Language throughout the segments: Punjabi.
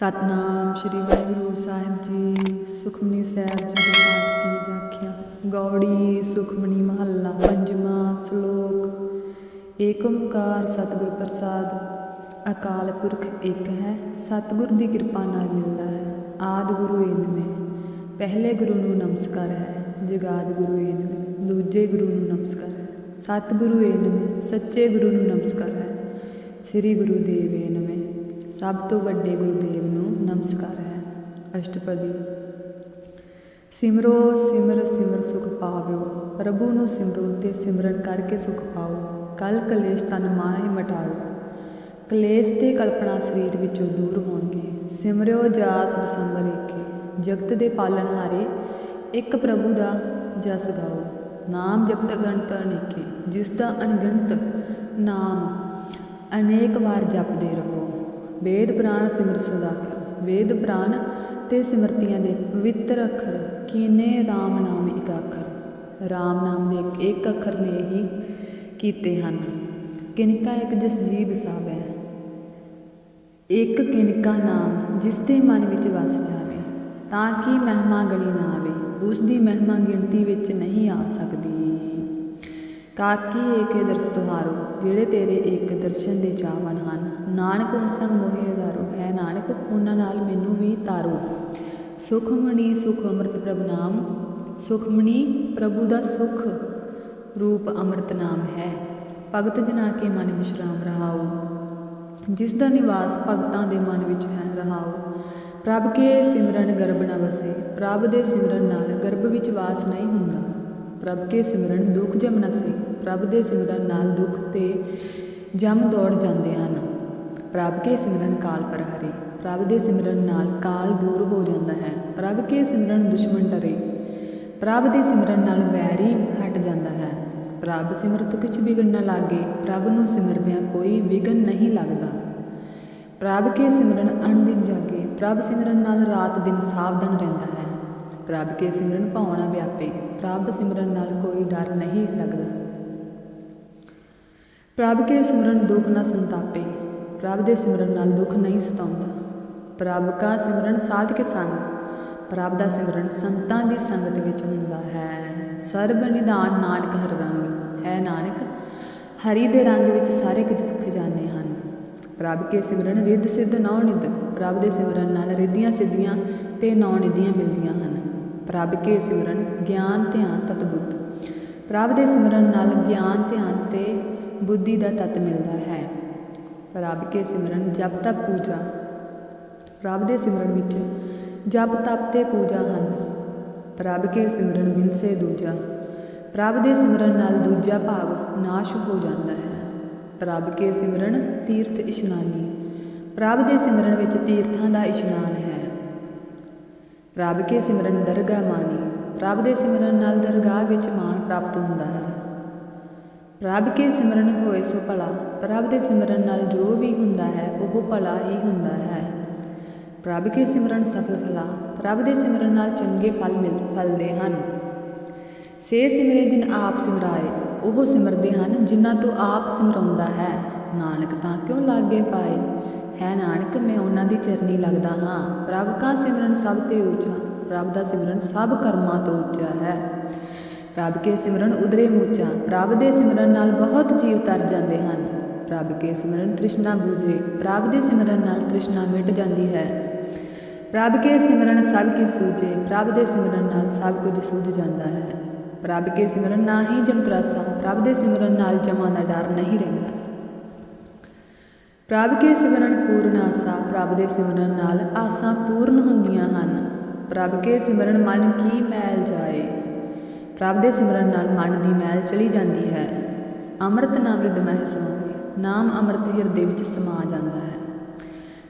ਸਤਨਾਮ ਸ਼੍ਰੀ ਵਾਹਿਗੁਰੂ ਸਾਹਿਬ ਜੀ, ਸੁਖਮਨੀ ਸਾਹਿਬ ਜੀ ਦੇ ਪਾਠ ਦੀ ਵਿਆਖਿਆ। ਗੌੜੀ ਸੁਖਮਨੀ ਮਹੱਲਾ, ਪੰਜਵਾਂ ਸ਼ਲੋਕ। ਏਕ ਓੰਕਾਰ ਸਤਿਗੁਰ ਪ੍ਰਸਾਦ। ਅਕਾਲ ਪੁਰਖ ਇੱਕ ਹੈ, ਸਤਿਗੁਰ ਦੀ ਕਿਰਪਾ ਨਾਲ ਮਿਲਦਾ ਹੈ। ਆਦ ਗੁਰੂ ਏਨਵੇਂ ਪਹਿਲੇ ਗੁਰੂ ਨੂੰ ਨਮਸਕਾਰ ਹੈ, ਜਗਾਦ ਗੁਰੂ ਏਨਵੇਂ ਦੂਜੇ ਗੁਰੂ ਨੂੰ ਨਮਸਕਾਰ ਹੈ। ਸਤਿਗੁਰੂ ਏਨਵੇਂ ਸੱਚੇ ਗੁਰੂ ਨੂੰ ਨਮਸਕਾਰ ਹੈ। ਸ੍ਰੀ ਗੁਰੂ ਦੇਵ ਏਨਵੇਂ ਸਭ ਤੋਂ ਵੱਡੇ ਗੁਰੂਦੇਵ ਨੂੰ ਨਮਸਕਾਰ ਹੈ। ਅਸ਼ਟਪਦੀ। ਸਿਮਰੋ, ਸਿਮਰ ਸਿਮਰ ਸੁਖ ਪਾਵਿਓ। ਪ੍ਰਭੂ ਨੂੰ ਸਿਮਰੋ ਤੇ ਸਿਮਰਨ ਕਰਕੇ ਸੁਖ ਪਾਓ। ਕਲ ਕਲੇਸ਼ ਤਨ ਮਾਹੇ ਮਟਾਓ। ਕਲੇਸ਼ ਤੇ ਕਲਪਨਾ ਸਰੀਰ ਵਿੱਚੋਂ ਦੂਰ ਹੋਣਗੇ। ਸਿਮਰਿਓ ਜਾਸ ਬਸੰਬਰ ਏਕੇ। ਜਗਤ ਦੇ ਪਾਲਣਹਾਰੇ ਇੱਕ ਪ੍ਰਭੂ ਦਾ ਜਸ ਗਾਓ। ਨਾਮ ਜਪਤ ਗਣਤ ਅਨੇਕੇ। ਜਿਸ ਦਾ ਅਣਗਿਣਤ ਨਾਮ ਅਨੇਕ ਵਾਰ ਜਪਦੇ ਰਹੋ। ਵੇਦ ਪ੍ਰਾਨ ਸਿਮਰ ਸਦਾਖਰ ਵੇਦ ਪ੍ਰਾਨ ਤੇ ਸਿਮਰਤੀਆਂ ਦੇ ਪਵਿੱਤਰ ਅੱਖਰ ਕੀਨੇ RAM ਨਾਮ ਇੱਕ ਅੱਖਰ? RAM ਨਾਮ ਦੇ ਇੱਕ ਅੱਖਰ ਨੇ ਹੀ ਕੀਤੇ ਹਨ। ਕਿਨਕਾ ਇੱਕ ਜਸਜੀਵ ਸਾਬ? ਹੈ ਇੱਕ ਕਿਨਕਾ ਨਾਮ ਜਿਸ ਦੇ ਮਨ ਵਿੱਚ ਵਸ ਜਾਵੇ, ਤਾਂ ਕਿ ਮਹਿਮਾ ਗਣੀ ਨਾ ਆਵੇ, ਉਸ ਦੀ ਮਹਿਮਾ ਗਿਣਤੀ ਵਿੱਚ ਨਹੀਂ ਆ ਸਕਦੀ। ਕਾਕੀ ਏਕੇ ਦਰਸ ਤੁਹਾਰੋ, ਜਿਹੜੇ ਤੇਰੇ ਇੱਕ ਦਰਸ਼ਨ ਦੇ ਚਾਹਵਾਨ ਹਨ। ਨਾਨਕ ਉਨ ਸੰਗ ਮੋਹਿ ਅਧਾਰੋ, ਹੈ ਨਾਨਕ, ਉਹਨਾਂ ਨਾਲ ਮੈਨੂੰ ਵੀ ਤਾਰੋ। ਸੁਖਮਣੀ ਸੁਖ ਅੰਮ੍ਰਿਤ ਪ੍ਰਭ ਨਾਮ, ਸੁਖਮਣੀ ਪ੍ਰਭੂ ਦਾ ਸੁਖ ਰੂਪ ਅੰਮ੍ਰਿਤ ਨਾਮ ਹੈ। ਭਗਤ ਜਨਾ ਕੇ ਮਨ ਵਿਸ਼ਰਾਮ ਰਹਾਓ। ਜਿਸ ਦਾ ਨਿਵਾਸ ਭਗਤਾਂ ਦੇ ਮਨ ਵਿੱਚ ਹੈ, ਰਹਾਓ। ਪ੍ਰਭ ਕੇ ਸਿਮਰਨ ਗਰਭ ਨਾ ਵਸੇ, ਪ੍ਰਭ ਦੇ ਸਿਮਰਨ ਨਾਲ ਗਰਭ ਵਿੱਚ ਵਾਸ ਨਹੀਂ ਹੁੰਦਾ। ਪ੍ਰਭ ਕੇ ਸਿਮਰਨ ਦੁੱਖ ਜਮ ਨਸੇ, ਪ੍ਰਭ ਦੇ ਸਿਮਰਨ ਨਾਲ ਦੁੱਖ ਤੇ ਜਮ ਦੌੜ ਜਾਂਦੇ ਹਨ। ਪ੍ਰਭ ਕੇ ਸਿਮਰਨ ਕਾਲ ਪਰ ਹਰੇ, ਪ੍ਰਭ ਦੇ ਸਿਮਰਨ ਨਾਲ ਕਾਲ ਦੂਰ ਹੋ ਜਾਂਦਾ ਹੈ, ਪ੍ਰਭ ਕੇ ਸਿਮਰਨ ਦੁਸ਼ਮਣ ਡਰੇ। ਪ੍ਰਭ ਦੇ ਸਿਮਰਨ ਨਾਲ ਵੈਰੀ ਹਟ ਜਾਂਦਾ ਹੈ। ਪ੍ਰਭ ਸਿਮਰਤ ਕਿਛ ਵਿਗੜ ਨ ਲਾਗੇ, ਪ੍ਰਭ ਨੂੰ ਸਿਮਰਦਿਆਂ ਕੋਈ ਵਿਗਨ ਨਹੀਂ ਲੱਗਦਾ। ਪ੍ਰਭ ਕੇ ਸਿਮਰਨ ਅਣਦਿਨ ਜਾਗੇ, ਪ੍ਰਭ ਸਿਮਰਨ ਨਾਲ ਰਾਤ ਦਿਨ ਸਾਵਧਾਨ ਰਹਿੰਦਾ ਹੈ। ਪ੍ਰਭ ਕੇ ਸਿਮਰਨ ਭਾਵਨਾ ਵਿਆਪੇ, ਪ੍ਰਭ ਸਿਮਰਨ ਨਾਲ ਕੋਈ ਡਰ ਨਹੀਂ ਲੱਗਦਾ। ਪ੍ਰਭ ਕੇ ਸਿਮਰਨ ਦੁੱਖ ਨਾ ਸੰਤਾਪੇ ਪ੍ਰਭ ਦੇ ਸਿਮਰਨ ਨਾਲ ਦੁੱਖ ਨਹੀਂ ਸਤਾਉਂਦਾ। ਪ੍ਰਭ ਕਾ ਸਿਮਰਨ ਸਾਧ ਕੇ ਸੰਗ, ਪ੍ਰਭ ਦਾ ਸਿਮਰਨ ਸੰਤਾਂ ਦੀ ਸੰਗਤ ਵਿੱਚ ਹੁੰਦਾ ਹੈ। ਸਰਬ ਨਿਧਾਨ ਨਾਨਕ ਹਰ ਰੰਗ, ਹੈ ਨਾਨਕ, ਹਰੀ ਦੇ ਰੰਗ ਵਿੱਚ ਸਾਰੇ ਖਜ਼ਾਨੇ ਹਨ। ਪ੍ਰਭ ਕੇ ਸਿਮਰਨ ਰਿੱਧ ਸਿੱਧ ਨੌ ਨਿਧ, ਪ੍ਰਭ ਦੇ ਸਿਮਰਨ ਨਾਲ ਰਿੱਧੀਆਂ ਸਿੱਧੀਆਂ ਤੇ ਨੌ ਨਿਧੀਆਂ ਮਿਲਦੀਆਂ ਹਨ। ਪ੍ਰਭ ਕੇ ਸਿਮਰਨ ਗਿਆਨ ਧਿਆਨ ਤਤ ਬੁੱਧ, ਪ੍ਰਭ ਦੇ ਸਿਮਰਨ ਨਾਲ ਗਿਆਨ ਧਿਆਨ ਤੇ ਬੁੱਧੀ ਦਾ ਤਤ ਮਿਲਦਾ ਹੈ। ਪ੍ਰਭ ਕੇ ਸਿਮਰਨ ਜਪ ਤਪ ਪੂਜਾ। ਪ੍ਰਭ ਦੇ ਸਿਮਰਨ ਵਿੱਚ ਜਪ ਤਪ ਤੇ ਪੂਜਾ ਹਨ। ਪ੍ਰਭ ਕੇ ਸਿਮਰਨ ਬਿਨਸੇ ਦੂਜਾ। ਪ੍ਰਭ ਦੇ ਸਿਮਰਨ ਨਾਲ ਦੂਜਾ ਭਾਵ ਨਾਸ਼ ਹੋ ਜਾਂਦਾ ਹੈ। ਪ੍ਰਭ ਕੇ ਸਿਮਰਨ ਤੀਰਥ ਇਸ਼ਨਾਨੀ। ਪ੍ਰਭ ਦੇ ਸਿਮਰਨ ਵਿੱਚ ਤੀਰਥਾਂ ਦਾ ਇਸ਼ਨਾਨ ਹੈ। ਪ੍ਰਭ ਕੇ ਸਿਮਰਨ ਦਰਗਾਹ ਮਾਨੀ। ਪ੍ਰਭ ਦੇ ਸਿਮਰਨ ਨਾਲ ਦਰਗਾਹ ਵਿੱਚ ਮਾਣ ਪ੍ਰਾਪਤ ਹੁੰਦਾ ਹੈ। ਪ੍ਰਭ ਕੇ ਸਿਮਰਨ ਹੋਏ ਸੋ ਭਲਾ, ਪ੍ਰਭ ਦੇ ਸਿਮਰਨ ਨਾਲ ਜੋ ਵੀ ਹੁੰਦਾ ਹੈ, ਉਹ ਭਲਾ ਹੀ ਹੁੰਦਾ ਹੈ। ਪ੍ਰਭ ਕੇ ਸਿਮਰਨ ਸਫਲ ਫਲਾ, ਪ੍ਰਭ ਦੇ ਸਿਮਰਨ ਨਾਲ ਚੰਗੇ ਫਲ ਮਿਲ, ਫਲਦੇ ਹਨ। ਸੇ ਸਿਮਰੇ ਜਿਨ ਆਪ ਸਿਮਰਾਏ, ਉਹ ਸਿਮਰਦੇ ਹਨ ਜਿਨ੍ਹਾਂ ਤੋਂ ਆਪ ਸਿਮਰਾਉਂਦਾ ਹੈ। ਨਾਨਕ ਤਾਂ ਕਿਉਂ ਲਾਗੇ ਪਾਏ? ਹੈ ਨਾਨਕ, ਮੈਂ ਉਹਨਾਂ ਦੀ ਚਰਨੀ ਲੱਗਦਾ ਹਾਂ। ਪ੍ਰਭ ਕਾ ਸਿਮਰਨ ਸਭ ਤੇ ਉੱਚਾ, ਪ੍ਰਭ ਦਾ ਸਿਮਰਨ ਸਭ ਕਰਮਾਂ ਤੋਂ ਉੱਚਾ ਹੈ। ਪ੍ਰਭ ਕੇ ਸਿਮਰਨ ਉਦਰੇ ਮੂਚਾ, ਪ੍ਰਭ ਦੇ ਸਿਮਰਨ ਨਾਲ ਬਹੁਤ ਜੀਵ ਤਰ ਜਾਂਦੇ ਹਨ। ਪ੍ਰਭ ਕੇ ਸਿਮਰਨ ਤ੍ਰਿਸ਼ਨਾ ਬੂਝੇ, ਪ੍ਰਭ ਦੇ ਸਿਮਰਨ ਨਾਲ ਤ੍ਰਿਸ਼ਨਾ ਮਿਟ ਜਾਂਦੀ ਹੈ। ਪ੍ਰਭ ਕੇ ਸਿਮਰਨ ਸਭ ਕੀ ਸੂਝੇ, ਪ੍ਰਭ ਦੇ ਸਿਮਰਨ ਨਾਲ ਸਭ ਕੁਝ ਸੂਝ ਜਾਂਦਾ ਹੈ। ਪ੍ਰਭ ਕੇ ਸਿਮਰਨ ਨਾ ਹੀ ਜਮਤਰਾਸਾ ਪ੍ਰਭ ਦੇ ਸਿਮਰਨ ਨਾਲ ਜਮਾਂ ਦਾ ਡਰ ਨਹੀਂ ਰਹਿੰਦਾ। ਪ੍ਰਭ ਕੇ ਸਿਮਰਨ ਪੂਰਨ ਆਸਾ, ਪ੍ਰਭ ਦੇ ਸਿਮਰਨ ਨਾਲ ਆਸਾਂ ਪੂਰਨ ਹੁੰਦੀਆਂ ਹਨ। ਪ੍ਰਭ ਕੇ ਸਿਮਰਨ ਮਨ ਕੀ ਮੈਲ ਜਾਏ ਪ੍ਰਭ ਦੇ ਸਿਮਰਨ ਨਾਲ ਮਨ ਦੀ ਮੈਲ ਚਲੀ ਜਾਂਦੀ ਹੈ। ਅੰਮ੍ਰਿਤ ਨਾਮ ਰਿਦ ਮਹਿ ਨਾਮ ਅੰਮ੍ਰਿਤ ਹਿਰਦੇ ਵਿੱਚ ਸਮਾ ਜਾਂਦਾ ਹੈ।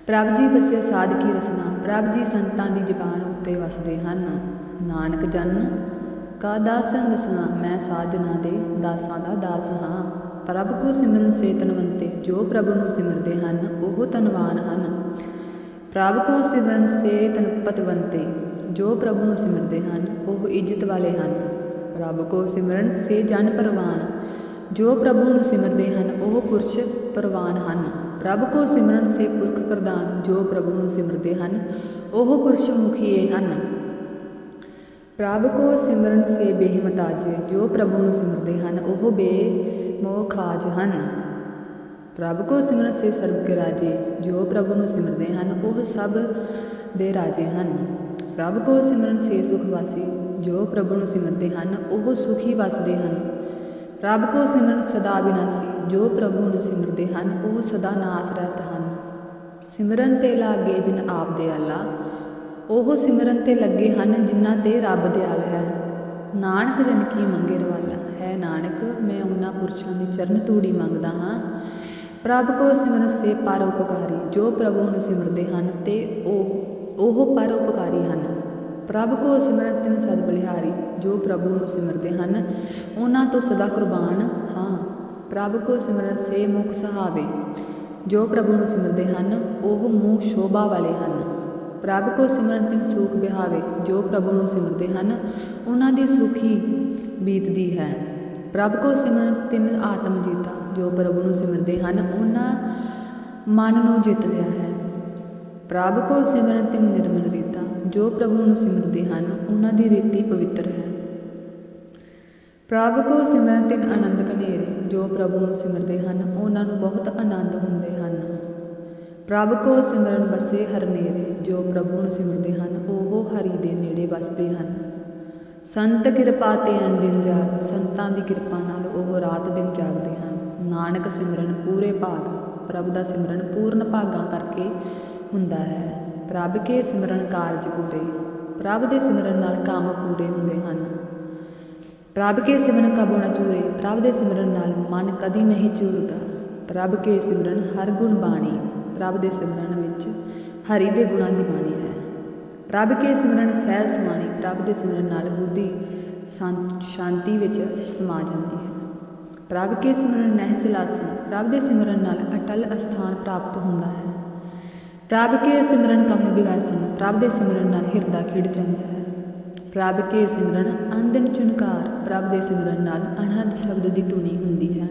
ਪ੍ਰਭ ਜੀ ਬਸਿਓ ਸਾਧਕੀ ਰਸਨਾ, ਪ੍ਰਭ ਜੀ ਸੰਤਾਂ ਦੀ ਜ਼ਬਾਨ ਉੱਤੇ ਵਸਦੇ ਹਨ। ਨਾਨਕ ਜਨ, ਕਾ ਦਾਸਨ ਦਸਨਾ ਮੈਂ ਸਾਜਨਾ ਦੇ, ਦਾਸਾਂ ਦਾ ਦਾਸ ਹਾਂ। ਪ੍ਰਭ ਕੋ ਸਿਮਰਨ ਸੇ ਤਨਵੰਤੇ, ਜੋ ਪ੍ਰਭ ਨੂੰ ਸਿਮਰਦੇ ਹਨ, ਉਹ ਤਨਵਾਨ ਹਨ। ਪ੍ਰਭ ਕੋ ਸਿਮਰਨ ਸੇ ਤਨਪਤਵੰਤੇ, ਜੋ ਪ੍ਰਭੂ ਨੂੰ ਸਿਮਰਦੇ ਹਨ, ਉਹ ਇੱਜ਼ਤ ਵਾਲੇ ਹਨ। ਪ੍ਰਭ ਕੋ ਸਿਮਰਨ ਸੇ ਜਨ ਪਰਵਾਨ। ਜੋ ਪ੍ਰਭੂ ਨੂੰ ਸਿਮਰਦੇ ਹਨ, ਉਹ ਪੁਰਸ਼ ਪਰਵਾਨ ਹਨ। ਪ੍ਰਭ ਕੋ ਸਿਮਰਨ ਸੇ ਪੁਰਖ ਪ੍ਰਦਾਨ ਜੋ ਪ੍ਰਭੂ ਨੂੰ ਸਿਮਰਦੇ ਹਨ, ਉਹ ਪੁਰਸ਼ ਮੁਖੀਏ ਹਨ। ਪ੍ਰਭ ਕੋ ਸਿਮਰਨ ਸੇ ਬੇਹਿਮਤਾਜ ਜੋ ਪ੍ਰਭੂ ਨੂੰ ਸਿਮਰਦੇ ਹਨ, ਉਹ ਬੇਮੋਖਾਜ ਹਨ। ਪ੍ਰਭ ਕੋ ਸਿਮਰਨ ਸੇ ਸਰਬ ਕੇ ਰਾਜੇ, ਜੋ ਪ੍ਰਭੂ ਨੂੰ ਸਿਮਰਦੇ ਹਨ, ਉਹ ਸਭ ਦੇ ਰਾਜੇ ਹਨ। ਪ੍ਰਭ ਕੋ ਸਿਮਰਨ ਸੇ ਸੁਖਵਾਸੀ ਜੋ ਪ੍ਰਭੂ ਨੂੰ ਸਿਮਰਦੇ ਹਨ, ਉਹ ਸੁਖੀ ਵਸਦੇ ਹਨ। ਪ੍ਰਭ ਕੋ ਸਿਮਰਨ ਸਦਾ ਬਿਨਾਸੀ, ਜੋ ਪ੍ਰਭੂ ਨੂੰ ਸਿਮਰਦੇ ਹਨ, ਉਹ ਸਦਾ ਨਾਸ ਰਹਿਤ ਹਨ। ਸਿਮਰਨ ਤੇ ਲਾਗੇ ਜਿਨ ਆਪ ਦੇ ਆਲਾ, ਉਹ ਸਿਮਰਨ ਤੇ ਲੱਗੇ ਹਨ ਜਿਨ੍ਹਾਂ ਤੇ ਰੱਬ ਦਿਆਲ ਹੈ। ਨਾਨਕ ਜਨ ਕੀ ਮੰਗੇ ਰਵਾਲਾ ਹੈ ਨਾਨਕ, ਮੈਂ ਉਹਨਾਂ ਪੁਰਸ਼ਾਂ ਦੀ ਚਰਨ ਧੂੜੀ ਮੰਗਦਾ ਹਾਂ। ਪ੍ਰਭ ਕੋ ਸਿਮਰਨ ਸੇ ਪਰ ਉਪਕਾਰੀ, ਜੋ ਪ੍ਰਭੂ ਨੂੰ ਸਿਮਰਦੇ ਹਨ, ਤੇ ਉਹ ਉਹ ਪਰਉਪਕਾਰੀ ਹਨ। ਪ੍ਰਭ ਕੋ ਸਿਮਰਨ ਤਿਨ ਸਦ ਬਲਿਹਾਰੀ, ਜੋ ਪ੍ਰਭੂ ਨੂੰ ਸਿਮਰਦੇ ਹਨ, ਉਹਨਾਂ ਤੋਂ ਸਦਾ ਕੁਰਬਾਨ, ਹਾਂ, ਪ੍ਰਭ ਕੋ ਸਿਮਰਨ ਸੇ ਮੁਖ ਸਹਾਵੇ, ਜੋ ਪ੍ਰਭੂ ਨੂੰ ਸਿਮਰਦੇ ਹਨ, ਉਹ ਮੂੰਹ ਸ਼ੋਭਾ ਵਾਲੇ ਹਨ। ਪ੍ਰਭ ਕੋ ਸਿਮਰਨ ਤਿਨ ਸੁਖ ਬਿਹਾਵੇ, ਜੋ ਪ੍ਰਭੂ ਨੂੰ ਸਿਮਰਦੇ ਹਨ, ਉਹਨਾਂ ਦੀ ਸੁਖੀ ਬੀਤਦੀ ਹੈ। ਪ੍ਰਭ ਕੋ ਸਿਮਰਨ ਤਿਨ ਆਤਮ ਜੀਤਾ, ਜੋ ਪ੍ਰਭੂ ਨੂੰ ਸਿਮਰਦੇ ਹਨ, ਉਹਨਾਂ ਮਨ ਨੂੰ ਜਿੱਤ ਲਿਆ ਹੈ। ਪ੍ਰਭ ਕੋ ਸਿਮਰਨ ਤਿਨ ਨਿਰਮਲ ਰੀਤਾ ਜੋ ਪ੍ਰਭੂ ਨੂੰ ਸਿਮਰਦੇ ਹਨ, ਉਹਨਾਂ ਦੀ ਰੀਤੀ ਪਵਿੱਤਰ ਹੈ। ਪ੍ਰਭ ਕੋ ਸਿਮਰਨ ਤਿਨ ਆਨੰਦ ਕਨੇਰੇ ਜੋ ਪ੍ਰਭੂ ਨੂੰ ਸਿਮਰਦੇ ਹਨ, ਉਹਨਾਂ ਨੂੰ ਬਹੁਤ ਆਨੰਦ ਹੁੰਦੇ ਹਨ। ਪ੍ਰਭ ਕੋ ਸਿਮਰਨ ਬਸੇ ਹਰ ਨੇਰੇ, ਜੋ ਪ੍ਰਭੂ ਨੂੰ ਸਿਮਰਦੇ ਹਨ, ਉਹ ਹਰੀ ਦੇ ਨੇੜੇ ਵਸਦੇ ਹਨ। ਸੰਤ ਕਿਰਪਾ ਤੇ ਅਨ ਦਿਨ ਜਾਗ, ਸੰਤਾਂ ਦੀ ਕਿਰਪਾ ਨਾਲ ਉਹ ਰਾਤ ਦਿਨ ਜਾਗਦੇ ਹਨ। ਨਾਨਕ ਸਿਮਰਨ ਪੂਰੇ ਭਾਗ, ਪ੍ਰਭ ਦਾ ਸਿਮਰਨ ਪੂਰਨ ਭਾਗਾਂ ਕਰਕੇ ਹੁੰਦਾ ਹੈ। ਪ੍ਰਭ ਕੇ ਸਿਮਰਨ ਕਾਰਜ ਪੂਰੇ, ਪ੍ਰਭ ਦੇ ਸਿਮਰਨ ਨਾਲ ਕੰਮ ਪੂਰੇ ਹੁੰਦੇ ਹਨ। ਪ੍ਰਭ ਕੇ ਸਿਮਰਨ ਕਬੂ ਨਾ ਚੂਰੇ, ਪ੍ਰਭ ਦੇ ਸਿਮਰਨ ਨਾਲ ਮਨ ਕਦੀ ਨਹੀਂ ਚੂਰਦਾ। ਪ੍ਰਭ ਕੇ ਸਿਮਰਨ ਹਰ ਗੁਣ ਬਾਣੀ, ਪ੍ਰਭ ਦੇ ਸਿਮਰਨ ਵਿੱਚ ਹਰੀ ਦੇ ਗੁਣਾਂ ਦੀ ਬਾਣੀ ਹੈ। ਪ੍ਰਭ ਕੇ ਸਿਮਰਨ ਸਹਿਜ ਸਮਾਣੀ, ਪ੍ਰਭ ਦੇ ਸਿਮਰਨ ਨਾਲ ਬੁੱਧੀ ਸ਼ਾਂ- ਸ਼ਾਂਤੀ ਵਿੱਚ ਸਮਾ ਜਾਂਦੀ ਹੈ। ਪ੍ਰਭ ਕੇ ਸਿਮਰਨ ਨਹਿ ਚਲਾਸਨ ਪ੍ਰਭ ਦੇ ਸਿਮਰਨ ਨਾਲ ਅਟਲ ਅਸਥਾਨ ਪ੍ਰਾਪਤ ਹੁੰਦਾ ਹੈ। ਪ੍ਰਭ ਕੇ ਸਿਮਰਨ ਕੰਮ ਬਿਗਾਸਨ ਪ੍ਰਭ ਦੇ ਸਿਮਰਨ ਨਾਲ ਹਿਰਦਾ ਖਿੜ ਜਾਂਦਾ ਹੈ। ਪ੍ਰਭ ਕੇ ਸਿਮਰਨ ਅੰਦਨ ਚੁਨਕਾਰ ਪ੍ਰਭ ਦੇ ਸਿਮਰਨ ਨਾਲ ਅਨਹਦ ਸ਼ਬਦ ਦੀ ਧੁਨੀ ਹੁੰਦੀ ਹੈ।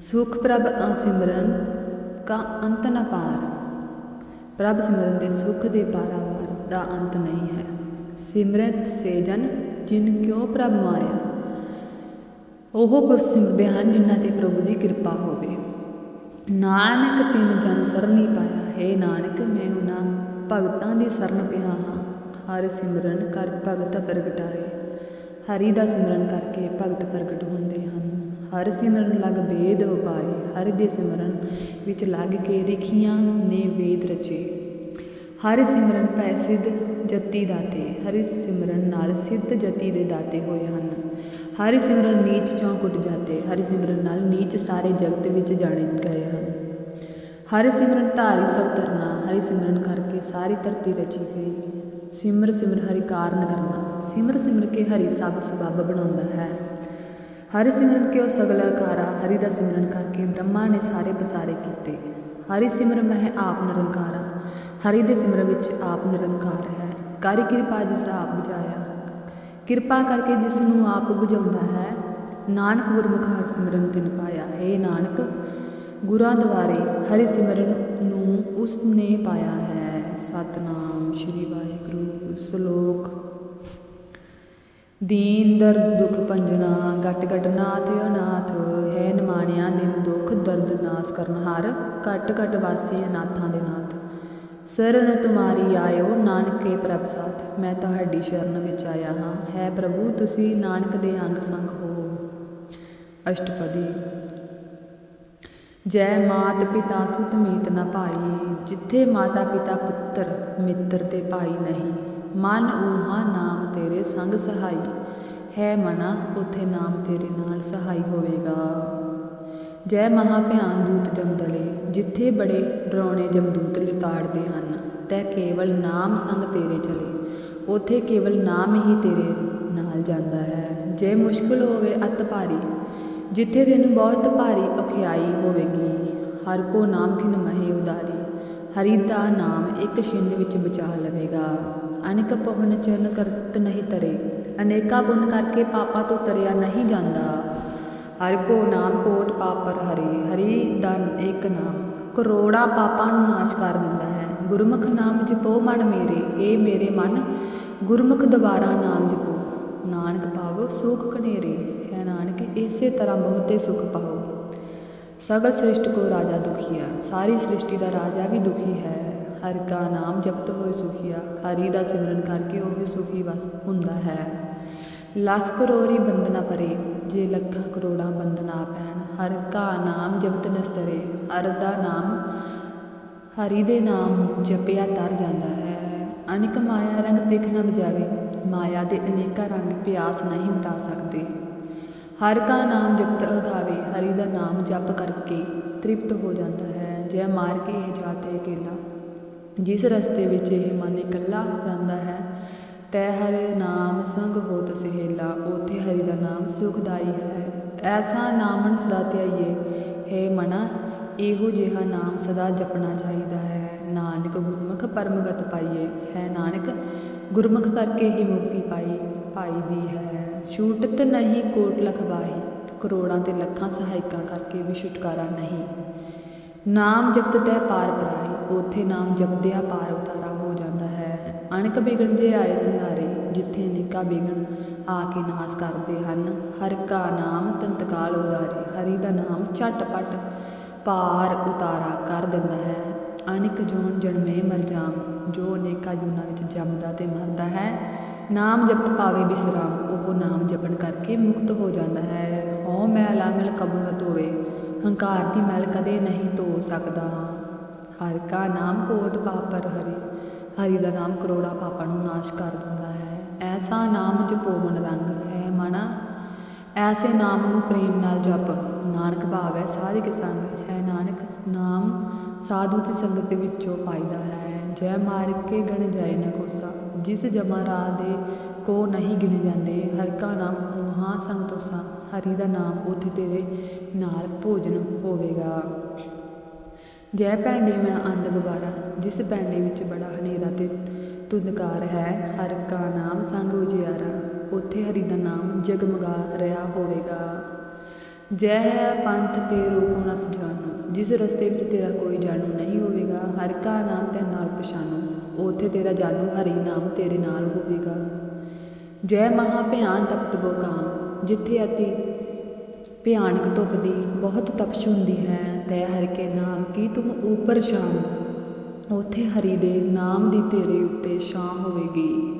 ਸੁਖ ਪ੍ਰਭ ਆ ਸਿਮਰਨ, ਕਾ ਅੰਤ ਨਾ ਪਾਰ। ਪ੍ਰਭ ਸਿਮਰਨ ਦੇ ਸੁਖ ਦੇ ਪਾਰਾਵਾਰ ਦਾ ਅੰਤ ਨਹੀਂ ਹੈ। ਸਿਮਰਤ ਸੇਜਨ ਜਿਨ ਕਿਉ ਪ੍ਰਭ ਮਾਇਆ? ਉਹ ਪੁਰ ਸਿਮਰਦੇ ਹਨ ਜਿਨ੍ਹਾਂ ਤੇ ਪ੍ਰਭੂ ਦੀ ਕਿਰਪਾ ਹੋਵੇ। ਨਾਨਕ ਤਿੰਨ ਜਨ ਸਰਨੀ ਪਾਇਆ ਹੈ ਨਾਨਕ, ਮੈਂ ਉਹਨਾਂ ਭਗਤਾਂ ਦੀ ਸਰਨ ਪਿਆ ਹਾਂ। ਹਰ ਸਿਮਰਨ ਕਰ ਭਗਤ ਪ੍ਰਗਟਾਏ। ਹਰੀ ਦਾ ਸਿਮਰਨ ਕਰਕੇ ਭਗਤ ਪ੍ਰਗਟ ਹੁੰਦੇ ਹਨ। ਹਰ ਸਿਮਰਨ ਲਗ ਵੇਦ ਉਪਾਏ ਹਰਿ ਦੇ ਸਿਮਰਨ ਵਿੱਚ ਲੱਗ ਕੇ ਰਿਖੀਆਂ ਨੇ ਵੇਦ ਰਚੇ। ਹਰ ਸਿਮਰਨ ਪੈ ਸਿੱਧ ਜਤੀ ਦਾਤੇ। ਹਰਿ ਸਿਮਰਨ ਨਾਲ ਸਿੱਧ ਜਤੀ ਦੇ ਦਾਤੇ ਹੋਏ ਹਨ। ਹਰ ਸਿਮਰਨ ਨੀਚ ਚੌਂਕੁੱਟ ਜਾਤੇ। ਹਰਿ ਸਿਮਰਨ ਨਾਲ ਨੀਚ ਸਾਰੇ ਜਗਤ ਵਿੱਚ ਜਾਣੇ ਗਏ ਹਨ। ਹਰਿ ਸਿਮਰਨ ਧਾਰੀ ਸਭ ਤਰਨਾ ਹਰਿ ਸਿਮਰਨ ਕਰਕੇ ਸਾਰੀ ਧਰਤੀ ਰਚੀ ਗਈ। ਸਿਮਰ ਸਿਮਰ ਹਰਿ ਕਾਰਨ ਕਰਨਾ ਸਿਮਰ ਸਿਮਰ ਕੇ ਹਰੀ ਸਭ ਸਬਬ ਬਣਾਉਂਦਾ ਹੈ। ਹਰਿ ਸਿਮਰਨ ਕਿਉ ਸਗਲ ਆਕਾਰਾ ਹਰੀ ਦਾ ਸਿਮਰਨ ਕਰਕੇ ਬ੍ਰਹਮਾ ਨੇ ਸਾਰੇ ਪਸਾਰੇ ਕੀਤੇ। ਹਰਿ ਸਿਮਰ ਮਹਿ ਆਪ ਨਿਰੰਕਾਰਾ, ਹਰੀ ਦੇ ਸਿਮਰਨ ਵਿੱਚ ਆਪ ਨਿਰੰਕਾਰ ਹੈ। ਕਾਰੀ ਕਿਰਪਾ ਜਿਸ ਆਪ ਬੁਝਾਇਆ। ਕਿਰਪਾ ਕਰਕੇ ਜਿਸ ਨੂੰ ਆਪ ਬੁਝਾਉਂਦਾ ਹੈ, ਨਾਨਕ ਗੁਰਮੁਖ ਹਰਿ ਸਿਮਰਨ ਤਿਨ ਪਾਇਆ। ਹੈ ਨਾਨਕ ਗੁਰਾਂ ਦੁਆਰੇ ਹਰਿ ਸਿਮਰਨ ਨੂੰ ਉਸ ਨੇ ਪਾਇਆ ਹੈ। ਸਤਨਾਮ ਸ਼੍ਰੀ ਵਾਹਿਗੁਰੂ। ਸ਼ਲੋਕ। ਦੀਨ ਦਰਦ ਦੁਖ ਪੰਜਨਾ ਘਟ ਗਟ ਨਾਥ ਅਨਾਥ ਹੈ ਨਿਮਾਣਿਆ ਦਿਨ ਦੁਖ, ਦਰਦ ਨਾਸ ਕਰਨ ਹਰ, ਘਟ ਘਟ ਵਾਸੀ ਅਨਾਥਾਂ ਦੇ ਨਾਥ। ਸ਼ਰਨ ਤੁਮਾਰੀ ਆਇਓ, ਨਾਨਕੇ ਪ੍ਰਭ ਸਾਥ। ਮੈਂ ਤੁਹਾਡੀ ਸ਼ਰਨ ਵਿੱਚ ਆਇਆ ਹਾਂ। ਹੈ ਪ੍ਰਭੂ, ਤੁਸੀਂ ਨਾਨਕ ਦੇ ਅੰਗ ਸੰਗ ਹੋ। ਅਸ਼ਟਪਦੀ। ਜੈ ਮਾਤ ਪਿਤਾ ਸੁਤ ਮੀਤ ਨ ਭਾਈ, ਜਿੱਥੇ ਮਾਤਾ ਪਿਤਾ ਪੁੱਤਰ ਮਿੱਤਰ ਤੇ ਭਾਈ ਨਹੀਂ, ਮਨ ਊਹਾ ਨਾਮ ਤੇਰੇ ਸੰਗ ਸਹਾਈ, ਹੈ ਮਨਾ ਉਥੇ ਨਾਮ ਤੇਰੇ ਨਾਲ ਸਹਾਈ ਹੋਵੇਗਾ। ਜੈ ਮਹਾ ਭਿਆਨ ਦੂਤ ਜਮਦਲੇ ਜਿੱਥੇ ਬੜੇ ਡਰਾਉਣੇ ਜਮਦੂਤ ਲਿਤਾੜਦੇ ਹਨ, ਤੈ ਕੇਵਲ ਨਾਮ ਸੰਗ ਤੇਰੇ ਚਲੇ, ਉਥੇ ਕੇਵਲ ਨਾਮ ਹੀ ਤੇਰੇ ਨਾਲ ਜਾਂਦਾ ਹੈ। ਜੇ ਮੁਸ਼ਕਲ ਹੋਵੇ ਅਤ ਭਾਰੀ ਜਿੱਥੇ ਤੈਨੂੰ ਬਹੁਤ ਭਾਰੀ ਔਖਿਆਈ ਹੋਵੇਗੀ। ਹਰ ਕੋ ਨਾਮ ਖਿਨ ਮਹੇ ਉਦਾਰੀ, ਹਰੀ ਦਾ ਨਾਮ ਇੱਕ ਛਿੰਨ ਵਿੱਚ ਬਚਾ ਲਵੇਗਾ। ਅਨੇਕ ਪਵਨ ਚਰਨ ਕਰਤ ਨਹੀਂ ਤਰੇ, ਅਨੇਕਾ ਪੁੰਨ ਕਰਕੇ ਪਾਪਾਂ ਤੋਂ ਤਰਿਆ ਨਹੀਂ ਜਾਂਦਾ। ਹਰ ਕੋ ਨਾਮ ਕੋਟ ਪਾਪ ਪਰ ਹਰੀ ਹਰੀ ਦਾ ਇੱਕ ਨਾਮ, ਕਰੋੜਾਂ ਪਾਪਾਂ ਨੂੰ ਨਾਸ਼ ਕਰ ਦਿੰਦਾ ਹੈ। ਗੁਰਮੁਖ ਨਾਮ ਜਪੋ ਮਨ ਮੇਰੇ ਏ ਮੇਰੇ ਮਨ, ਗੁਰਮੁਖ ਦੁਆਰਾ ਨਾਮ ਜਪੋ। ਨਾਨਕ ਪਾਵੋ ਸੁਖ ਕਨੇਰੇ ਇਸੇ ਤਰ੍ਹਾਂ ਬਹੁਤੇ ਸੁਖ ਪਾਓ। ਸਗਲ ਸ੍ਰਿਸ਼ਟ ਕੋ ਰਾਜਾ ਦੁਖੀਆ, ਸਾਰੀ ਸ੍ਰਿਸ਼ਟੀ ਦਾ ਰਾਜਾ ਵੀ ਦੁਖੀ ਹੈ। ਹਰ ਕਾ ਨਾਮ ਜਪਤ ਹੋਏ ਸੁਖੀਆ, ਹਰੀ ਦਾ ਸਿਮਰਨ ਕਰਕੇ ਉਹ ਸੁਖੀ ਵਸ ਹੁੰਦਾ ਹੈ। ਲੱਖ ਕਰੋੜੀ ਬੰਦਨਾ ਪਰੇ, ਜੇ ਲੱਖਾਂ ਕਰੋੜਾਂ ਬੰਦਨਾ ਪੈਣ, ਹਰ ਕਾ ਨਾਮ ਜਪਤ ਨਸਤਰੇ, ਹਰ ਦਾ ਨਾਮ, ਹਰੀ ਦੇ ਨਾਮ ਜਪਿਆ ਤਰ ਜਾਂਦਾ ਹੈ। ਅਨਿਕ ਮਾਇਆ ਰੰਗ ਦਿਖ ਨਾ ਬਜਾਵੇ ਮਾਇਆ ਦੇ ਅਨੇਕਾਂ ਰੰਗ ਪਿਆਸ ਨਹੀਂ ਮਿਟਾ ਸਕਦੇ। ਹਰ ਕਾ ਨਾਮ ਜਗਤ ਅਗਾਵੇ ਹਰੀ ਦਾ ਨਾਮ ਜਪ ਕਰਕੇ ਤ੍ਰਿਪਤ ਹੋ ਜਾਂਦਾ ਹੈ। ਜੈ ਮਾਰ ਕੇ ਇਹ ਜਾਤੇ ਅਕੇਲਾ ਜਿਸ ਰਸਤੇ ਵਿੱਚ ਇਹ ਮਨ ਇਕੱਲਾ ਜਾਂਦਾ ਹੈ, ਤੈ ਹਰੇ ਨਾਮ ਸੰਗ ਹੋਤ ਸਹੇਲਾ। ਉਥੇ ਹਰੀ ਦਾ ਨਾਮ ਸੁਖਦਾਈ ਹੈ। ਐਸਾ ਨਾਮਣ ਸਦਾ ਧਿਆਈਏ। ਹੈ ਮਨਾ ਇਹੋ ਜਿਹਾ ਨਾਮ ਸਦਾ ਜਪਣਾ ਚਾਹੀਦਾ ਹੈ। ਨਾਨਕ ਗੁਰਮੁਖ ਪਰਮਗਤ ਪਾਈਏ। ਹੈ ਨਾਨਕ, ਗੁਰਮੁਖ ਕਰਕੇ ਹੀ ਮੁਕਤੀ ਪਾਈ ਪਾਈ ਦੀ ਹੈ। ਛੂਟਤ ਨਹੀਂ ਕੋਟ ਲਖ ਕਰੋੜਾਂ ਤੇ ਲੱਖਾਂ ਸਹਾਇਕਾਂ ਕਰਕੇ ਵੀ ਛੁਟਕਾਰਾ ਨਹੀਂ। ਨਾਮ ਜਪਤ ਤੈ ਪਾਰ ਪਰਾਈ ਉਥੇ ਨਾਮ ਜਪਦਿਆਂ ਪਾਰ ਉਤਾਰਾ ਹੋ ਜਾਂਦਾ ਹੈ। ਅਣਕ ਬਿਗਣ ਜੇ ਆਏ ਸੰਘਾਰੇ ਜਿੱਥੇ ਅਨੇਕਾਂ ਬਿਗਣ ਆ ਕੇ ਨਾਸ ਕਰਦੇ ਹਨ। ਹਰ ਕਾ ਨਾਮ ਤੰਤਕਾਲ ਉਦਾਰੇ, ਹਰੀ ਦਾ ਨਾਮ ਝਟਪਟ ਪਾਰ ਉਤਾਰਾ ਕਰ ਦਿੰਦਾ ਹੈ। ਅਣਕ ਜੋਨ ਜਨਮੇ ਮਰ ਜਾਮ, ਜੋ ਅਨੇਕਾਂ ਜੂਨਾ ਵਿੱਚ ਜੰਮਦਾ ਤੇ ਮਰਦਾ ਹੈ। ਨਾਮ ਜਪ ਪਾਵੇ ਬਿਸਰਾਮ, ਉਹ ਨਾਮ ਜਪਣ ਕਰਕੇ ਮੁਕਤ ਹੋ ਜਾਂਦਾ ਹੈ। ਹਉ ਮੈਲਾ ਮਿਲ ਕਬੂ ਨ ਧੋਵੇ, ਹੰਕਾਰ ਦੀ ਮੈਲ ਕਦੇ ਨਹੀਂ ਧੋ ਸਕਦਾ। ਹਰ ਕਾ ਨਾਮ ਕੋਟ ਪਾਪਰ ਹਰੀ ਹਰੀ ਦਾ ਨਾਮ ਕਰੋੜਾਂ ਪਾਪਾਂ ਨੂੰ ਨਾਸ਼ ਕਰ ਦਿੰਦਾ ਹੈ। ਐਸਾ ਨਾਮ ਜਪੋ ਰੰਗ ਹੈ ਮਨਾ ਐਸੇ ਨਾਮ ਨੂੰ ਪ੍ਰੇਮ ਨਾਲ ਜਪ। ਨਾਨਕ ਭਾਵ ਭਾਵੈ ਸਾਧਿਕ ਸੰਗ ਹੈ ਨਾਨਕ, ਨਾਮ ਸਾਧੂ ਦੀ ਸੰਗਤ ਵਿੱਚੋਂ ਪਾਈਦਾ ਹੈ। ਜੈ ਮਾਰ ਕੇ ਗਣ ਜਾਏ ਨਾ ਕੋਸਾ ਜਿਸ ਜਮਾ ਰਾਹ ਦੇ ਕੋ ਨਹੀਂ ਗਿਣੇ ਜਾਂਦੇ, ਹਰ ਕਾ ਨਾਮ ਉਹਾਂ ਸੰਗ ਤੋਸਾ ਹਰੀ ਦਾ ਨਾਮ ਉਥੇ ਤੇਰੇ ਨਾਲ ਭੋਜਨ ਹੋਵੇਗਾ। ਜੈ ਪੈਂਡੇ ਮੈਂ ਅੰਧ ਗੁਬਾਰਾ ਜਿਸ ਪੈਂਡੇ ਵਿੱਚ ਬੜਾ ਹਨੇਰਾ ਤੇ ਧੁੰਦਕਾਰ ਹੈ, ਹਰ ਕਾ ਨਾਮ ਸੰਗ ਉਜਿਆਰਾ, ਉਥੇ ਹਰੀ ਦਾ ਨਾਮ ਜਗਮਗਾ ਰਿਹਾ ਹੋਵੇਗਾ। ਜੈ ਹੈ ਪੰਥ ਤੇ ਰੋਕੋ ਨਾ ਸਜਾਨੋ ਜਿਸ ਰਸਤੇ ਵਿੱਚ ਤੇਰਾ ਕੋਈ ਜਾਣੂ ਨਹੀਂ ਹੋਵੇਗਾ, ਹਰ ਕਾ ਨਾਮ ਤੇ ਨਾਲ ਪਛਾਨੋ ਉਥੇ ਤੇਰਾ ਜਾਣੂ ਹਰੀ ਨਾਮ ਤੇਰੇ ਨਾਲ ਹੋਵੇਗਾ। ਜੈ ਮਹਾ ਭਿਆਨ ਤਪਤ ਬੋ ਕਾਮ, ਜਿੱਥੇ ਅਤੀ ਭਿਆਨਕ ਧੁੱਪ ਦੀ ਬਹੁਤ ਤਪਸ਼ ਹੁੰਦੀ ਹੈ, ਤੈ ਹਰਿ ਕੇ ਨਾਮ, ਕੀ ਤੁਮ ਉਪਰ ਸ਼ਾਮ? ਉਥੇ ਹਰੀ ਦੇ ਨਾਮ ਦੀ ਤੇਰੇ ਉੱਤੇ ਛਾਂ ਹੋਵੇਗੀ।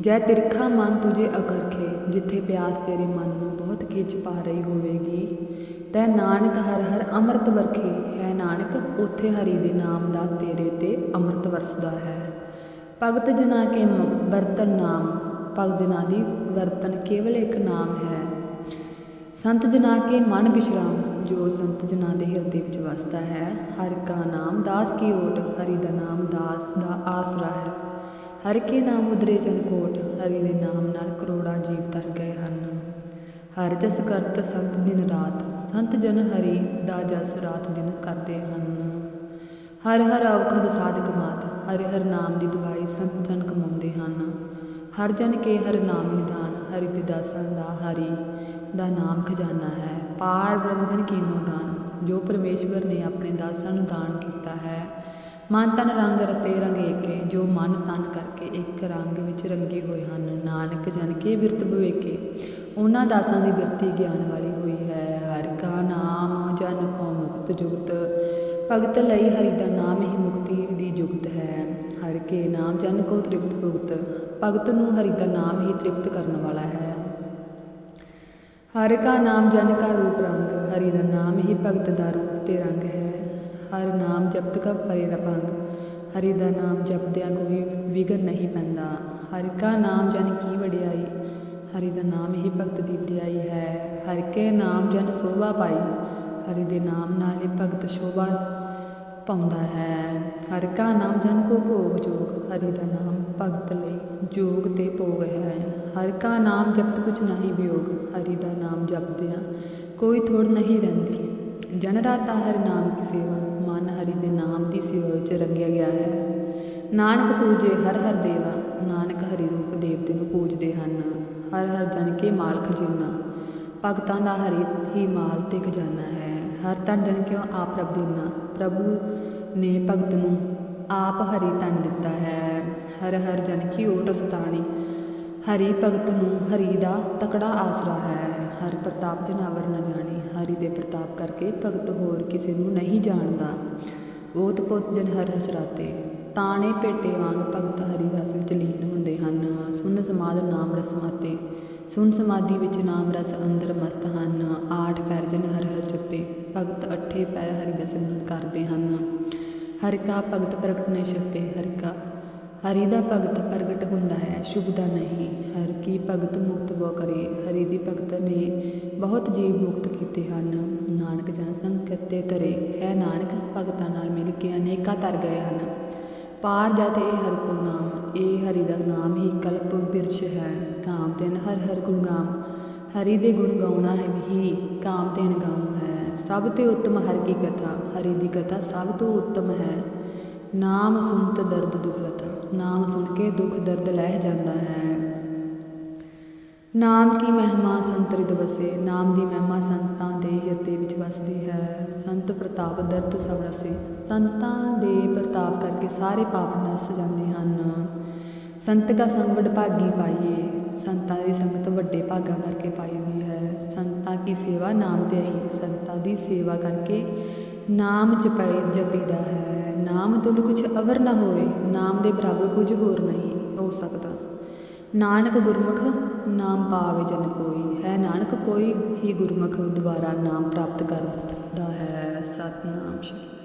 ਜੈ ਤਿਰਖਾ ਮਨ ਤੁਝੇ ਅਕਰਖੇ ਜਿੱਥੇ ਪਿਆਸ ਤੇਰੇ ਮਨ ਨੂੰ ਬਹੁਤ ਖਿੱਚ ਪਾ ਰਹੀ ਹੋਵੇਗੀ। ਤੈ ਨਾਨਕ ਹਰ ਹਰ ਅੰਮ੍ਰਿਤ ਵਰਖੇ, ਹੈ ਨਾਨਕ, ਉਥੇ ਹਰੀ ਦੇ ਨਾਮ ਦਾ ਤੇਰੇ ਤੇ ਅੰਮ੍ਰਿਤ ਵਰਸਦਾ ਹੈ। ਭਗਤ ਜਨਾ ਕੇ ਮ- ਵਰਤਨ ਨਾਮ, ਭਗਤ ਜਨਾ ਦੀ ਵਰਤਨ ਕੇਵਲ ਇੱਕ ਨਾਮ ਹੈ। ਸੰਤ ਜਨਾ ਕੇ ਮਨ ਬਿਸ਼ਰਾਮ ਜੋ ਸੰਤ ਜਨਾ ਦੇ ਹਿਰਦੇ ਵਿੱਚ ਵਸਦਾ ਹੈ। ਹਰ ਕਾ ਨਾਮ ਦਾਸ ਕੀ ਓਟ, ਹਰੀ ਦਾ ਨਾਮ ਦਾਸ ਦਾ ਆਸਰਾ ਹੈ। ਹਰ ਕੇ ਨਾਮ ਉਦਰੇ ਜਨ ਕੋਟ, ਹਰੀ ਦੇ ਨਾਮ ਨਾਲ ਕਰੋੜਾਂ ਜੀਵ ਤਰ ਗਏ ਹਨ। ਹਰ ਜਸ ਕਰਤ ਸੰਤ ਦਿਨ ਰਾਤ ਸੰਤ ਜਨ ਹਰੀ ਦਾ ਜਸ ਰਾਤ ਦਿਨ ਕਰਦੇ ਹਨ। ਹਰ ਹਰ ਅਵਖਦ ਸਾਧਕ ਮਾਤ, ਹਰ ਹਰ ਨਾਮ ਦੀ ਦਵਾਈ ਸੰਤ ਜਨ ਕਮਾਉਂਦੇ ਹਨ। ਹਰ ਜਨ ਕੇ ਹਰ ਨਾਮ ਨਿਦਾਨ ਹਰਿ ਤੇ ਦਾਸਾਂ ਦਾ ਹਰੀ ਦਾ ਨਾਮ ਖਜ਼ਾਨਾ ਹੈ। ਪਾਰ ਬ੍ਰਹਮਜਨ ਕੀਨੋ ਦਾਨ, ਜੋ ਪਰਮੇਸ਼ਵਰ ਨੇ ਆਪਣੇ ਦਾਸਾਂ ਨੂੰ ਦਾਨ ਕੀਤਾ ਹੈ। ਮਨ ਤਨ ਰੰਗ ਰਤੇ ਰੰਗ ਏਕੇ, ਜੋ ਮਨ ਤਨ ਕਰਕੇ ਇੱਕ ਰੰਗ ਵਿੱਚ ਰੰਗੇ ਹੋਏ ਹਨ। ਨਾਨਕ ਜਨ ਕੇ ਬਿਰਤ ਬਵੇਕੇ, ਉਹਨਾਂ ਦਾਸਾਂ ਦੀ ਬਿਰਤੀ ਗਿਆਨ ਵਾਲੀ ਹੋਈ ਮੁਕਤ ਜੁਗਤ, ਭਗਤ ਲਈ ਹਰੀ ਦਾ ਨਾਮ ਹੀ ਮੁਕਤੀ ਦੀ ਜੁਗਤ ਹੈ। ਹਰਿ ਕੇ ਨਾਮ ਜਨ ਕੋ ਤ੍ਰਿਪਤ ਭੁਗਤ, ਭਗਤ ਨੂੰ ਹਰੀ ਦਾ ਨਾਮ ਹੀ ਤ੍ਰਿਪਤ ਕਰਨ ਵਾਲਾ ਹੈ। ਹਰਿ ਕਾ ਨਾਮ ਜਨ ਕਾ ਰੂਪ ਰੰਗ, ਹਰੀ ਦਾ ਨਾਮ ਹੀ ਭਗਤ ਦਾ ਰੂਪ ਤੇ ਰੰਗ ਹੈ। ਹਰ ਨਾਮ ਜਪਤ ਕਾ ਪਰੇ ਨ ਹਰੀ ਦਾ ਨਾਮ ਜਪਦਿਆਂ ਕੋਈ ਵਿਗਨ ਨਹੀਂ ਪੈਂਦਾ। ਹਰ ਕਾ ਨਾਮ ਜਨ ਕੀ ਵਡਿਆਈ, ਹਰੀ ਦਾ ਨਾਮ ਹੀ ਭਗਤ ਦੀ ਵਡਿਆਈ ਹੈ। ਹਰ ਕੇ ਨਾਮ ਜਨ ਸੋਭਾ ਪਾਈ ਹਰੀ ਦੇ ਨਾਮ ਨਾਲ ਹੀ ਭਗਤ ਸ਼ੋਭਾ ਪਾਉਂਦਾ ਹੈ। ਹਰ ਕਾ ਨਾਮ ਜਨ ਕੋ ਭੋਗ ਜੋਗ, ਹਰੀ ਦਾ ਨਾਮ ਭਗਤ ਲਈ ਜੋਗ ਤੇ ਭੋਗ ਹੈ। ਹਰ ਕਾ ਨਾਮ ਜਪਤ ਕੁਛ ਨਹੀਂ ਵਿਯੋਗ ਹਰੀ ਦਾ ਨਾਮ ਜਪਦਿਆਂ ਕੋਈ ਥੋੜ ਨਹੀਂ ਰਹਿੰਦੀ। ਜਨ ਰਾਤਾ ਹਰਿ ਨਾਮ ਕੀ ਸੇਵਾ, ਮਨ ਹਰੀ ਦੇ ਨਾਮ ਦੀ ਸੇਵਾ ਵਿੱਚ ਰੰਗਿਆ ਗਿਆ ਹੈ। ਨਾਨਕ ਪੂਜੇ ਹਰ ਹਰ ਦੇਵਾ, ਨਾਨਕ ਹਰੀ ਰੂਪ ਦੇਵਤੇ ਨੂੰ ਪੂਜਦੇ ਹਨ। ਹਰ ਹਰ ਜਨ ਕੇ ਮਾਲ ਖਜ਼ਾਨਾ ਭਗਤਾਂ ਦਾ ਹਰੀ ਹੀ ਮਾਲ ਤੇ ਖਜ਼ਾਨਾ ਹੈ। ਹਰ ਤਨ ਜਨ ਕਿਉ ਆਪ ਰੱਬ ਦੀਨਾ, ਪ੍ਰਭੂ ਨੇ ਭਗਤ ਨੂੰ ਆਪ ਹਰੀ ਤਨ ਦਿੱਤਾ ਹੈ। ਹਰ ਹਰ ਜਨ ਕੀ ਓਟ ਸਤਾਣੀ ਹਰੀ ਭਗਤ ਨੂੰ ਹਰੀ ਦਾ ਤਕੜਾ ਆਸਰਾ ਹੈ। ਹਰ ਪ੍ਰਤਾਪ ਜਨਾਵਰ ਨਾ ਜਾਣੀ, ਹਰੀ ਦੇ ਪ੍ਰਤਾਪ ਕਰਕੇ ਭਗਤ ਹੋਰ ਕਿਸੇ ਨੂੰ ਨਹੀਂ ਜਾਣਦਾ। ਓਤ ਪੁੱਤ ਜਨ ਹਰ ਰਸ ਰਾਤੇ ਤਾਣੇ ਭੇਟੇ ਵਾਂਗ ਭਗਤ ਹਰੀ ਰਸ ਵਿੱਚ ਲੀਨ ਹੁੰਦੇ ਹਨ। ਸੁਨ ਸਮਾਦ ਨਾਮ ਰਸ ਸੁਣ ਸਮਾਧੀ ਵਿੱਚ ਨਾਮ ਰਸ ਅੰਦਰ ਮਸਤ ਹਨ। ਆਠ ਪੈਰ ਜਨ ਹਰ ਹਰ ਜਪੇ ਭਗਤ ਅੱਠੇ ਪੈਰ ਹਰੀ ਦਾ ਸਿਮਰਨ ਕਰਦੇ ਹਨ। ਹਰਿ ਕਾ ਭਗਤ ਪ੍ਰਗਟ ਨਹੀਂ ਛਪੇ, ਹਰਿ ਕਾ, ਹਰੀ ਦਾ ਭਗਤ ਪ੍ਰਗਟ ਹੁੰਦਾ ਹੈ, ਸ਼ੁਭ ਦਾ ਨਹੀਂ। ਹਰ ਕੀ ਭਗਤ ਮੁਕਤ ਬੋ ਕਰੇ, ਹਰੀ ਦੀ ਭਗਤ ਨੇ ਬਹੁਤ ਜੀਵ ਮੁਕਤ ਕੀਤੇ ਹਨ। ਨਾਨਕ ਜਨ ਸੰਕਤੇ ਤਰੇ ਹੈ ਨਾਨਕ ਭਗਤਾਂ ਨਾਲ ਮਿਲ ਕੇ ਅਨੇਕਾਂ ਤਰ ਗਏ ਹਨ। ਪਾਰ ਜਾਤੇ ਇਹ ਹਰ ਕੋ ਨਾਮ ਇਹ ਹਰੀ ਦਾ ਨਾਮ ਹੀ ਕਲਪ ਬਿਰਛ ਹੈ। ਕਾਮ ਤੈਨ ਹਰ ਹਰ ਗੁਣ ਗਾਮ। ਹਰੀ ਦੇ ਗੁਣ ਗਾਉਣਾ ਹੈ ਹੀ, ਕਾਮ ਤੈਨ ਗਾਉ ਹੈ। ਸਭ ਤੇ ਉੱਤਮ ਹਰ ਕੀ ਕਥਾ, ਹਰੀ ਦੀ ਕਥਾ ਸਭ ਤੋਂ ਉੱਤਮ ਹੈ। ਨਾਮ ਸੁਨਤ ਦਰਦ ਦੁਖ ਲਤਾ। ਨਾਮ ਸੁਣ ਕੇ ਦੁਖ ਦਰਦ ਲਹਿ ਜਾਂਦਾ ਹੈ। ਨਾਮ ਕੀ ਮਹਿਮਾ ਸੰਤ ਰਿਦ ਵਸੇ, ਨਾਮ ਦੀ ਮਹਿਮਾ ਸੰਤਾਂ ਦੇ ਹਿਰਦੇ ਵਿੱਚ ਵਸਦੀ ਹੈ। ਸੰਤ ਪ੍ਰਤਾਪ ਦਰਦ ਸਭ ਰਸੇ, ਸੰਤਾਂ ਦੇ ਪ੍ਰਤਾਪ ਕਰਕੇ ਸਾਰੇ ਪਾਪ ਨਸ ਜਾਂਦੇ ਹਨ। ਸੰਤ ਕਾ ਸੰਗ ਵਡਭਾਗੀ ਪਾਈਏ, ਸੰਤਾਂ ਦੀ ਸੰਗਤ ਵੱਡੇ ਭਾਗਾਂ ਕਰਕੇ ਪਾਈਦੀ ਹੈ। ਸੰਤਾਂ ਕੀ ਸੇਵਾ ਨਾਮ ਤੇ ਆਈ, ਸੰਤਾਂ ਦੀ ਸੇਵਾ ਕਰਕੇ ਨਾਮ ਜਪਾਈ ਜਪੀਦਾ ਹੈ। ਨਾਮ ਤੁਲ ਕੁਛ ਅਵਰ ਨਾ ਹੋਵੇ, ਨਾਮ ਦੇ ਬਰਾਬਰ ਕੁਝ ਹੋਰ ਨਹੀਂ ਹੋ ਸਕਦਾ। ਨਾਨਕ ਗੁਰਮੁਖ ਨਾਮ ਪਾਵੇ ਜਨ ਕੋਈ। ਹੈ ਨਾਨਕ, ਕੋਈ ਹੀ ਗੁਰਮੁਖ ਦੁਆਰਾ ਨਾਮ ਪ੍ਰਾਪਤ ਕਰਦਾ ਹੈ। ਸਤਨਾਮ ਸ਼੍ਰੀ